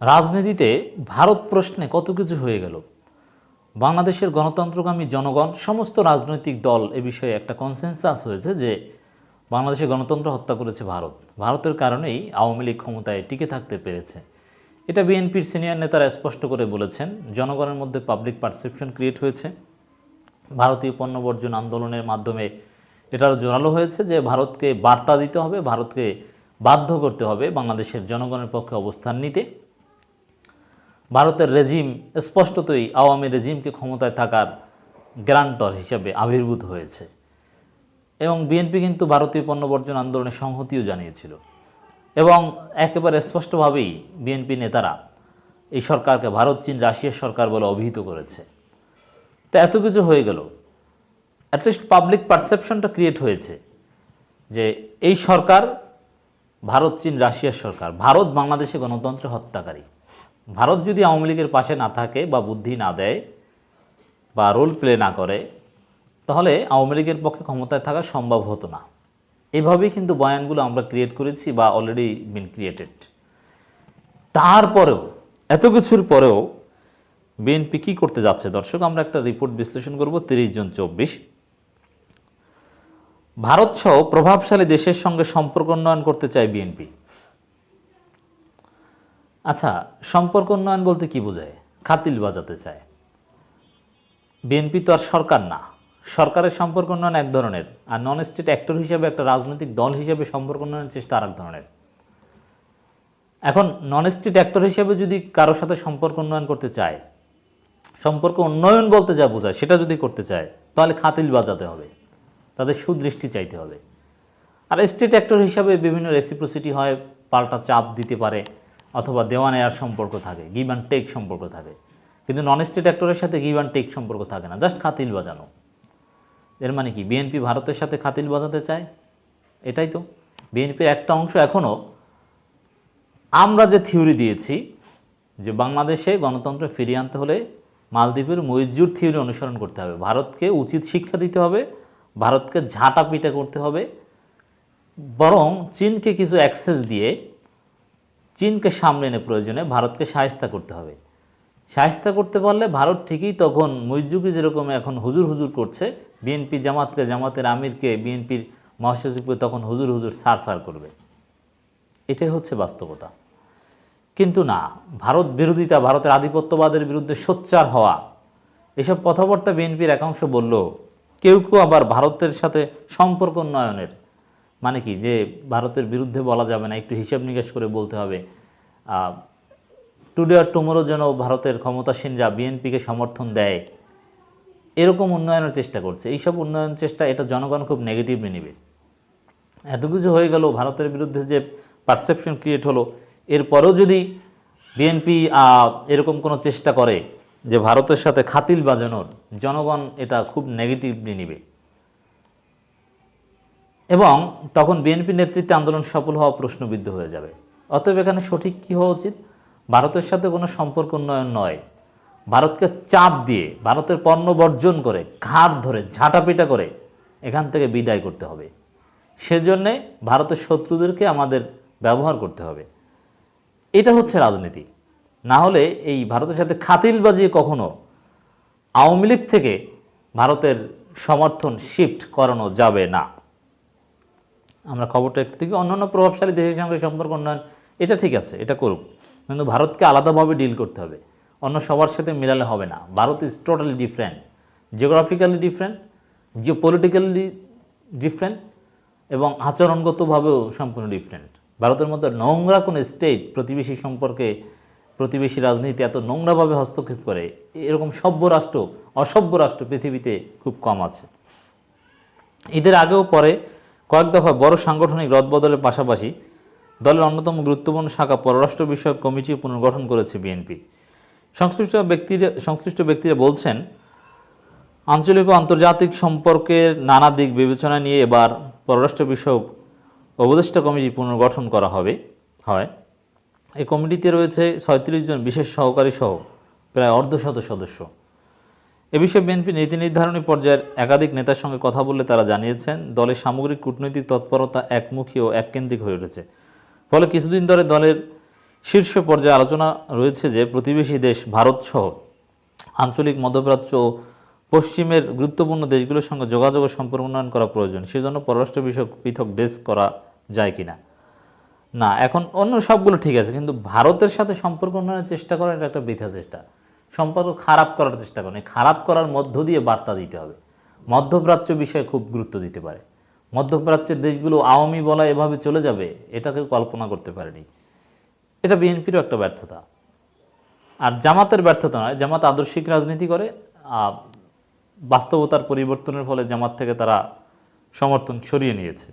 রাজনীতিতে ভারত প্রশ্নে কত কিছু হয়ে গেল? বাংলাদেশের গণতন্ত্রকামী জনগণ, সমস্ত রাজনৈতিক দল এ বিষয়ে একটা কনসেনসাস হয়েছে যে বাংলাদেশের গণতন্ত্র হত্যা করেছে ভারত। ভারতের কারণেই আওয়ামী লীগ ক্ষমতায় টিকে থাকতে পেরেছে। এটা বিএনপির সিনিয়র নেতারা স্পষ্ট করে বলেছেন, জনগণের মধ্যে পাবলিক পারসেপশন ক্রিয়েট হয়েছে। ভারতীয় পণ্য বর্জন আন্দোলনের মাধ্যমে এটারও জোরালো হয়েছে যে ভারতকে বার্তা দিতে হবে, ভারতকে বাধ্য করতে হবে বাংলাদেশের জনগণের পক্ষে অবস্থান নিতে। ভারতের রেজিম স্পষ্টতই আওয়ামী রেজিমকে ক্ষমতায় থাকার গ্যারান্টর হিসেবে আবির্ভূত হয়েছে। এবং বিএনপি কিন্তু ভারতীয় পণ্য বর্জন আন্দোলনে সংহতিও জানিয়েছিল। এবং একেবারে স্পষ্টভাবেই বিএনপি নেতারা এই সরকারকে ভারত, চীন, রাশিয়ার সরকার বলে অভিহিত করেছে। তো এত কিছু হয়ে গেল। অ্যাটলিস্ট পাবলিক পারসেপশনটা ক্রিয়েট হয়েছে যে এই সরকার ভারত, চীন, রাশিয়ার সরকার, ভারত বাংলাদেশে গণতন্ত্রের হত্যাকারী। ভারত যদি আওয়ামী লীগের পাশে না থাকে বা বুদ্ধি না দেয় বা রোল প্লে না করে, তাহলে আওয়ামী লীগের পক্ষে ক্ষমতায় থাকা সম্ভব হতো না। এভাবেই কিন্তু বয়ানগুলো আমরা ক্রিয়েট করেছি বা অলরেডি বিন ক্রিয়েটেড তারপরেও, এত কিছুর পরেও বিএনপি কী করতে যাচ্ছে? দর্শক, আমরা একটা রিপোর্ট বিশ্লেষণ করব তিরিশ জন চব্বিশ। ভারত সহ প্রভাবশালী দেশের সঙ্গে সম্পর্ক উন্নয়ন করতে চায় বিএনপি আচ্ছা সম্পর্ক উন্নয়ন বলতে কি বোঝায়? খাতিল বাজাতে চায়। বিএনপি তো আর সরকার না। সরকারের সম্পর্ক উন্নয়ন এক ধরনের, আর নন স্টেট অ্যাক্টর হিসেবে একটা রাজনৈতিক দল হিসেবে সম্পর্ক উন্নয়নের চেষ্টা আর এক ধরনের। এখন নন স্টেট অ্যাক্টর হিসেবে যদি কারোর সাথে সম্পর্ক উন্নয়ন করতে চায়, সম্পর্ক উন্নয়ন বলতে যা বোঝায় সেটা যদি করতে চায়, তাহলে খাতিল বাজাতে হবে। তাদের সুদৃষ্টি চাইতে হবে। আর স্টেট অ্যাক্টর হিসাবে বিভিন্ন রেসিপ্রোসিটি হয়, পাল্টা চাপ দিতে পারে অথবা দেওয়া নেয়ার সম্পর্ক থাকে গিভ অ্যান্ড টেক সম্পর্ক থাকে। কিন্তু নন স্টেট অ্যাক্টরের সাথে গিভ অ্যান্ড টেক সম্পর্ক থাকে না জাস্ট খাতিল বাজানো। এর মানে কি? বিএনপি ভারতের সাথে খাতিল বাজাতে চায়? এটাই তো। বিএনপির একটা অংশ এখনও আমরা যে থিওরি দিয়েছি, যে বাংলাদেশে গণতন্ত্র ফিরিয়ে আনতে হলে মালদ্বীপের মইজুর থিওরি অনুসরণ করতে হবে। ভারতকে উচিত শিক্ষা দিতে হবে, ভারতকে ঝাঁটা পিটা করতে হবে। বরং চীনকে কিছু অ্যাক্সেস দিয়ে চীনকে সামনে এনে প্রয়োজনে ভারতকে সায়স্তা করতে হবে। সায়স্তা করতে পারলে ভারত ঠিকই তখন মইজুকে যেরকম এখন হুজুর হুজুর করছে বিএনপি জামাতকে, জামাতের আমিরকে বিএনপির মহাসচিবকে তখন হুজুর হুজুর সার সার করবে। এটাই হচ্ছে বাস্তবতা। কিন্তু না, ভারত বিরোধিতা, ভারতের আধিপত্যবাদের বিরুদ্ধে সোচ্চার হওয়া, এসব কথাবার্তা বিএনপির একাংশ বলল, কেউ কেউ আবার ভারতের সাথে সম্পর্ক উন্নয়নের মানে কি যে ভারতের বিরুদ্ধে বলা যাবে না, একটু হিসাব নিকাশ করে বলতে হবে। টুডে আর টুমোরো যেন ভারতের ক্ষমতাসীনরা বিএনপিকে সমর্থন দেয়, এরকম উন্নয়নের চেষ্টা করছে। এইসব উন্নয়ন চেষ্টা, এটা জনগণ খুব নেগেটিভলি নেবে। এত কিছু হয়ে গেল, ভারতের বিরুদ্ধে যে পারসেপশন ক্রিয়েট হলো, এরপরেও যদি বিএনপি এরকম কোনো চেষ্টা করে যে ভারতের সাথে খাতিল বাজানোর, জনগণ এটা খুব নেগেটিভলি নেবে। এবং তখন বিএনপি নেতৃত্বে আন্দোলন সফল হওয়া প্রশ্নবিদ্ধ হয়ে যাবে। অতএব এখানে সঠিক কী হওয়া উচিত? ভারতের সাথে কোনো সম্পর্ক উন্নয়ন নয়। ভারতকে চাপ দিয়ে, ভারতের পণ্য বর্জন করে ঘাট ধরে, ঝাঁটাপিটা করে এখান থেকে বিদায় করতে হবে। সেজন্যে ভারতের শত্রুদেরকে আমাদের ব্যবহার করতে হবে। এটা হচ্ছে রাজনীতি। না হলে এই ভারতের সাথে খাতিল বাজিয়ে কখনো আওয়ামী লীগ থেকে ভারতের সমর্থন শিফট করানো যাবে না। আমরা খবরটা একটু থেকে অন্যান্য প্রভাবশালী দেশের সঙ্গে সম্পর্ক উন্নয়ন, এটা ঠিক আছে, এটা করুক। কিন্তু ভারতকে আলাদাভাবে ডিল করতে হবে। অন্য সবার সাথে মেলালে হবে না। Bharat is totally different geographically different geopolitically different এবং আচরণগতভাবেও সম্পূর্ণ ডিফারেন্ট ভারতের মধ্যে নোংরা কোনো স্টেট প্রতিবেশী সম্পর্কে, প্রতিবেশী রাজনীতি এত নোংরাভাবে হস্তক্ষেপ করে, এরকম সভ্য রাষ্ট্র, অসভ্য রাষ্ট্র পৃথিবীতে খুব কম আছে। ঈদের আগেও পরে কয়েক দফা বড় সাংগঠনিক রদবদলের পাশাপাশি দলের অন্যতম গুরুত্বপূর্ণ শাখা পররাষ্ট্র বিষয়ক কমিটি পুনর্গঠন করেছে বিএনপি। সংশ্লিষ্ট ব্যক্তিরা সংশ্লিষ্ট ব্যক্তিরা বলছেন, আঞ্চলিক ও আন্তর্জাতিক সম্পর্কের নানা দিক বিবেচনা নিয়ে এবার পররাষ্ট্র বিষয়ক উপদেষ্টা কমিটি পুনর্গঠন করা হবে, হয়। এই কমিটিতে রয়েছে ছয়ত্রিশ জন বিশেষ সহকারী সহ প্রায় অর্ধশত সদস্য। এ বিষয়ে বিএনপি নীতি নির্ধারণী পর্যায়ের একাধিক নেতার সঙ্গে কথা বললে তারা জানিয়েছেন, দলের সামগ্রিক কূটনৈতিক তৎপরতা একমুখী ও এককেন্দ্রিক হয়ে উঠেছে। ফলে কিছুদিন ধরে দলের শীর্ষ পর্যায়ে আলোচনা রয়েছে যে, প্রতিবেশী দেশ ভারত সহ আঞ্চলিক মধ্যপ্রাচ্য ও পশ্চিমের গুরুত্বপূর্ণ দেশগুলোর সঙ্গে যোগাযোগ ও সম্পর্ক উন্নয়ন করা প্রয়োজন। সেজন্য পররাষ্ট্র বিষয়ক পৃথক ডেস্ক করা যায় কিনা? না, এখন অন্য সবগুলো ঠিক আছে, কিন্তু ভারতের সাথে সম্পর্ক উন্নয়নের চেষ্টা করা এটা একটা বৃথা চেষ্টা। সম্পর্ক খারাপ করার চেষ্টা করেন। খারাপ করার মধ্য দিয়ে বার্তা দিতে হবে। মধ্যপ্রাচ্য বিষয়ে খুব গুরুত্ব দিতে পারে। মধ্যপ্রাচ্যের দেশগুলো আওয়ামী বলা এভাবে চলে যাবে, এটাকে কল্পনা করতে পারেনি। এটা বিএনপিরও একটা ব্যর্থতা। আর জামাতের ব্যর্থতা নয়, জামাত আদর্শিক রাজনীতি করে বাস্তবতার পরিবর্তনের ফলে জামাত থেকে তারা সমর্থন সরিয়ে নিয়েছে।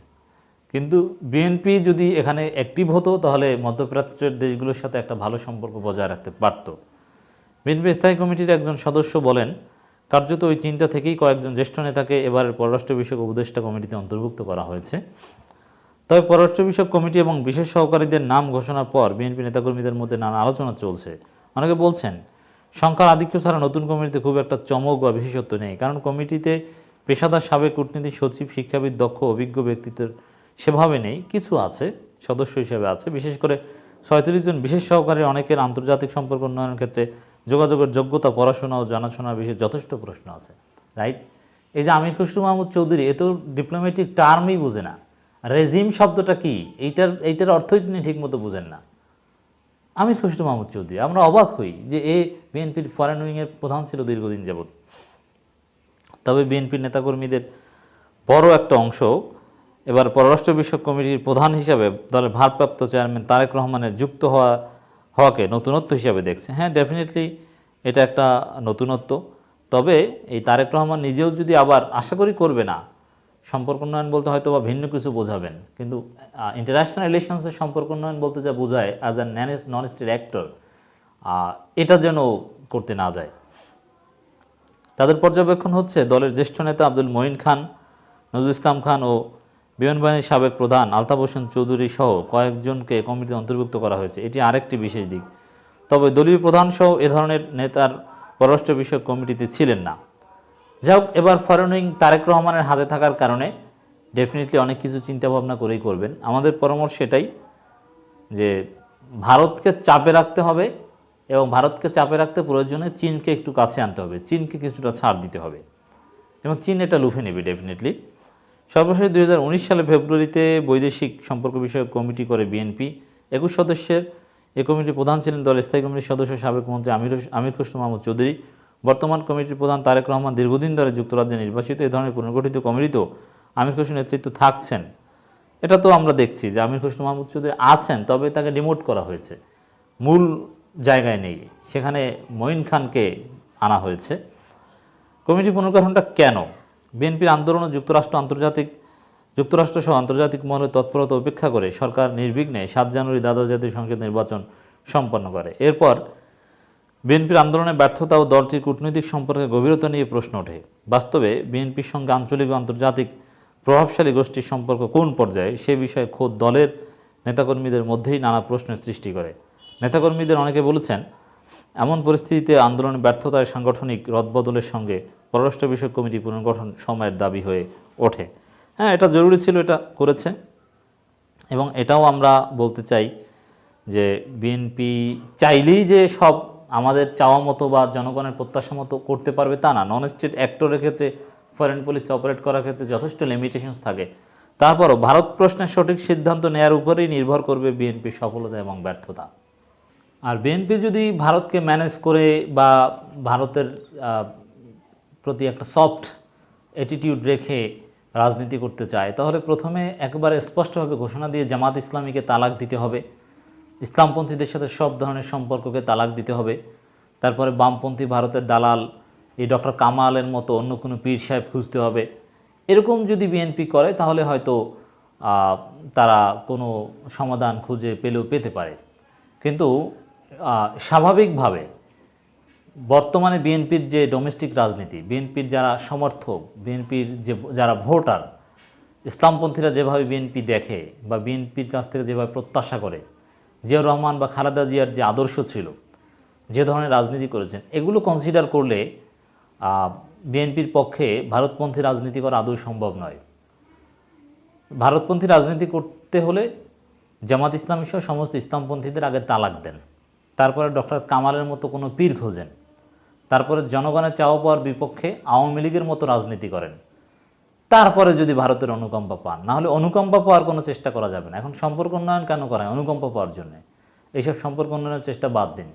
কিন্তু বিএনপি যদি এখানে অ্যাক্টিভ হতো, তাহলে মধ্যপ্রাচ্যের দেশগুলোর সাথে একটা ভালো সম্পর্ক বজায় রাখতে পারত। বিএনপি স্থায়ী কমিটির একজন সদস্য বলেন, কার্যত ওই চিন্তা থেকেই কয়েকজন জ্যেষ্ঠ নেতাকে এবারের পররাষ্ট্র বিষয়ক উপদেষ্টা কমিটিতে অন্তর্ভুক্ত করা হয়েছে। তবে পররাষ্ট্র বিষয়ক কমিটি এবং বিশেষ সহকারীদের নাম ঘোষণার পর বিএনপি নেতাকর্মীদের মধ্যে নানা আলোচনা চলছে। অনেকে বলছেন, সংখ্যার আধিক্য ছাড়া নতুন কমিটিতে খুব একটা চমক বা বিশেষত্ব নেই, কারণ কমিটিতে পেশাদার সাবেক কূটনীতি সচিব, শিক্ষাবিদ, দক্ষ, অভিজ্ঞ ব্যক্তিত্বের সেভাবে নেই, কিছু আছে, সদস্য হিসেবে আছে। বিশেষ করে ছয়ত্রিশ জন বিশেষ সহকারী, অনেকের আন্তর্জাতিক সম্পর্ক উন্নয়নের ক্ষেত্রে যোগাযোগের যোগ্যতা, পড়াশোনা ও জানাশোনার বিষয়ে যথেষ্ট প্রশ্ন আছে রাইট এই যে আমির খুসরু মাহমুদ চৌধুরী, এ তো ডিপ্লোম্যাটিক টার্মই বোঝে না। রেজিম শব্দটা কি? এইটার এইটার অর্থই তিনি ঠিকমতো বুঝেন না। আমির খুসরু মাহমুদ চৌধুরী, আমরা অবাক হই যে এ বিএনপির ফরেন উইংয়ের প্রধান ছিল দীর্ঘদিন যাবৎ। তবে বিএনপির নেতাকর্মীদের বড় একটা অংশ, এবার পররাষ্ট্র বিষয়ক কমিটির প্রধান হিসাবে দলের ভারপ্রাপ্ত চেয়ারম্যান তারেক রহমানের যুক্ত হওয়া হওয়াকে নতুনত্ব হিসাবে দেখছে। হ্যাঁ ডেফিনেটলি এটা একটা নতুনত্ব। তবে এই তারেক রহমান নিজেও যদি আবার আশা করি করবে না, সম্পর্ক উন্নয়ন বলতে হয়তো বা ভিন্ন কিছু বোঝাবেন। কিন্তু ইন্টারন্যাশনাল রিলেশনসের সম্পর্ক উন্নয়ন বলতে যা বোঝায় as an non state actor এটা যেন করতে না যায়। তাদের পর্যবেক্ষণ হচ্ছে দলের জ্যেষ্ঠ নেতা আব্দুল মঈন খান, নজরুল ইসলাম খান ও বিমান বাহিনীর সাবেক প্রধান আলতাফ হোসেন চৌধুরী সহ কয়েকজনকে কমিটিতে অন্তর্ভুক্ত করা হয়েছে। এটি আরেকটি বিশেষ দিক। তবে দলীয় প্রধান সহ এ ধরনের নেতার পররাষ্ট্র বিষয়ক কমিটিতে ছিলেন না। যাই হোক, এবার ফরেন তারেক রহমানের হাতে থাকার কারণে ডেফিনেটলি অনেক কিছু চিন্তা ভাবনা করেই করবেন। আমাদের পরামর্শ এটাই যে ভারতকে চাপে রাখতে হবে এবং ভারতকে চাপে রাখতে প্রয়োজনে চীনকে একটু কাছে আনতে হবে। চীনকে কিছুটা ছাড় দিতে হবে এবং চীন এটা লুফে নেবে, ডেফিনেটলি। সর্বশেষ দু হাজার উনিশ সালে ফেব্রুয়ারিতে বৈদেশিক সম্পর্ক বিষয়ক কমিটি করে বিএনপি একুশ সদস্যের এই কমিটির প্রধান ছিলেন দল স্থায়ী কমিটির সদস্য সাবেক মন্ত্রী আমির আমির খুসরু মাহমুদ চৌধুরী। বর্তমান কমিটির প্রধান তারেক রহমান দীর্ঘদিন ধরে যুক্তরাজ্যে নির্বাচিত এই ধরনের পুনর্গঠিত কমিটিতেও আমির খুসরু নেতৃত্ব থাকছেন। এটা তো আমরা দেখছি যে আমির খুসরু মাহমুদ চৌধুরী আছেন, তবে তাকে ডিমোট করা হয়েছে। মূল জায়গায় নেই, সেখানে মঈন খানকে আনা হয়েছে। কমিটি পুনর্গঠনটা কেন? বিএনপির আন্দোলন যুক্তরাষ্ট্র আন্তর্জাতিক, যুক্তরাষ্ট্র সহ আন্তর্জাতিক মহলে তৎপরতা উপেক্ষা করে সরকার নির্বিঘ্নে সাত জানুয়ারি দ্বাদশ জাতীয় সংসদ নির্বাচন সম্পন্ন করে। এরপর বিএনপির আন্দোলনের ব্যর্থতা ও দলটির কূটনৈতিক সম্পর্কে গভীরতা নিয়ে প্রশ্ন ওঠে। বাস্তবে বিএনপির সঙ্গে আঞ্চলিক ও আন্তর্জাতিক প্রভাবশালী গোষ্ঠীর সম্পর্ক কোন পর্যায়ে, সে বিষয়ে খোদ দলের নেতাকর্মীদের মধ্যেই নানা প্রশ্নের সৃষ্টি করে। নেতাকর্মীদের অনেকে বলেছেন, এমন পরিস্থিতিতে আন্দোলনের ব্যর্থতায় সাংগঠনিক রদবদলের সঙ্গে পররাষ্ট্র বিষয়ক কমিটি পুনর্গঠন সময়ের দাবি হয়ে ওঠে। হ্যাঁ এটা জরুরি ছিল, এটা করেছে। এবং এটাও আমরা বলতে চাই যে বিএনপি চাইলেই যে সব আমাদের চাওয়া মতো বা জনগণের প্রত্যাশা মতো করতে পারবে তা না। নন স্টেট অ্যাক্টরের ক্ষেত্রে ফরেন পুলিশ অপারেট করার ক্ষেত্রে যথেষ্ট লিমিটেশনস থাকে। তারপরও ভারত প্রশ্নের সঠিক সিদ্ধান্ত নেয়ার উপরেই নির্ভর করবে বিএনপির সফলতা এবং ব্যর্থতা। আর বিএনপি যদি ভারতকে ম্যানেজ করে বা ভারতের প্রতি একটা সফট অ্যাটিটিউড রেখে রাজনীতি করতে চায়, তাহলে প্রথমে একবারে স্পষ্টভাবে ঘোষণা দিয়ে জামাত ইসলামীকে তালাক দিতে হবে। ইসলামপন্থীদের সাথে সব ধরনের সম্পর্ককে তালাক দিতে হবে। তারপরে বামপন্থী ভারতের দালাল, এই ডক্টর কামালের মতো অন্য কোনো পীর সাহেব খুঁজতে হবে। এরকম যদি বিএনপি করে, তাহলে হয়তো তারা কোনো সমাধান খুঁজে পেলেও পেতে পারে। কিন্তু স্বাভাবিকভাবে বর্তমানে বিএনপির যে ডোমেস্টিক রাজনীতি, বিএনপির যারা সমর্থক, বিএনপির যে যারা ভোটার, ইসলামপন্থীরা যেভাবে বিএনপি দেখে বা বিএনপির কাছ থেকে যেভাবে প্রত্যাশা করে, জিয়াউর রহমান বা খালেদা জিয়ার যে আদর্শ ছিল, যে ধরনের রাজনীতি করেছেন, এগুলো কনসিডার করলে বিএনপির পক্ষে ভারতপন্থী রাজনীতি করা আদৌ সম্ভব নয়। ভারতপন্থী রাজনীতি করতে হলে জামাত ইসলামী সহ সমস্ত ইসলামপন্থীদের আগে তালাক দেন। তারপরে ডক্টর কামালের মতো কোনো পীর খোঁজেন। তারপরে জনগণের চাওয়া পাওয়ার বিপক্ষে আওয়ামী লীগের মতো রাজনীতি করেন। তারপরে যদি ভারতের অনুকম্পা পান না হলে অনুকম্পা পাওয়ার কোনো চেষ্টা করা যাবে না। এখন সম্পর্ক উন্নয়ন কেন করা হয়? অনুকম্পা পাওয়ার জন্য। এইসব সম্পর্ক উন্নয়নের চেষ্টা বাদ দিন।